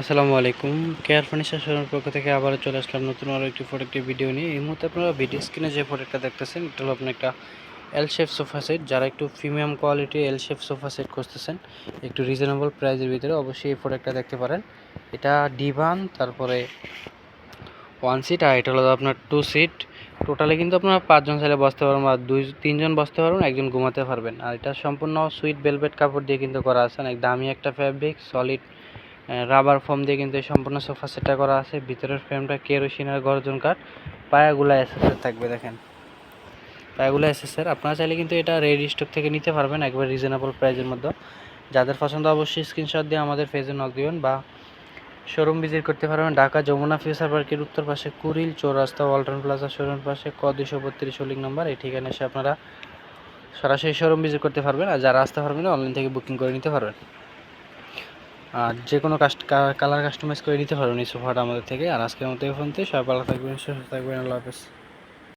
আসসালামু আলাইকুম। Care furniture শোরুমের পক্ষ থেকে আবারও চলে আসলাম নতুন আরও একটি প্রোডাক্টের ভিডিও নিয়ে। এই মুহূর্তে আপনারা ভিডিও স্ক্রিনে যে প্রোডাক্টটা দেখতেছেন, এটা হলো আপনার একটা এল শেপ সোফা সেট যারা একটু premium quality L shape sofa set খুঁজতেছেন, একটু রিজনেবল প্রাইসের ভিতরে অবশ্যই এই প্রোডাক্টটা দেখতে পারেন। এটা ডিভান তারপরে ওয়ান সিট আর এটা হলো আপনার টু সিট টোটালি কিন্তু আপনারা পাঁচজন ছেলে বসতে পারবেন বা দুই, তিনজন বসতে পারবেন, একজন ঘুমাতে পারবেন। আর এটা সম্পূর্ণ সুইট ভেলভেট কাপড় দিয়ে কিন্তু করা আছে, অনেক দামি একটা ফ্যাব্রিক সলিড রাবার ফোম দিয়ে কিন্তু এই সম্পূর্ণ সোফা সেটটা করা আছে। ভিতরের ফ্রেমটা কেরোসিনের গর্জন কাঠ। পায়াগুলো এসএসের থাকবে, দেখেন। পায়াগুলো এসএসের আপনারা চাইলে কিন্তু এটা রেডি স্টক থেকে নিতে পারবেন, একবার রিজনেবল প্রাইসের মধ্যে। যাদের পছন্দ, অবশ্যই স্ক্রিনশট দিয়ে আমাদের ফেজে নক দিবেন বা শোরুম ভিজিট করতে পারবেন। ঢাকা যমুনা ফিউচার পার্কের উত্তর পাশে কুড়িল চৌরাস্তা, ওয়ালটন প্লাজা শোরুম পাশে ক দুশো বত্রিশ হোল্ডিং নাম্বার এই ঠিকানা এসে আপনারা সরাসরি শোরুম ভিজিট করতে পারবেন। আর যারা আসতে পারবেন অনলাইন থেকে বুকিং করে নিতে পারবেন। আর যে কোনো কাস্ট কালার কাস্টমাইজ করে নিতে পারবেন এই সোফাটা আমাদের থেকে। আর আজকের মতো এই ফোনতে সবাই ভালো থাকবেন, সুস্থ থাকবেন। আল্লাহ হাফেজ।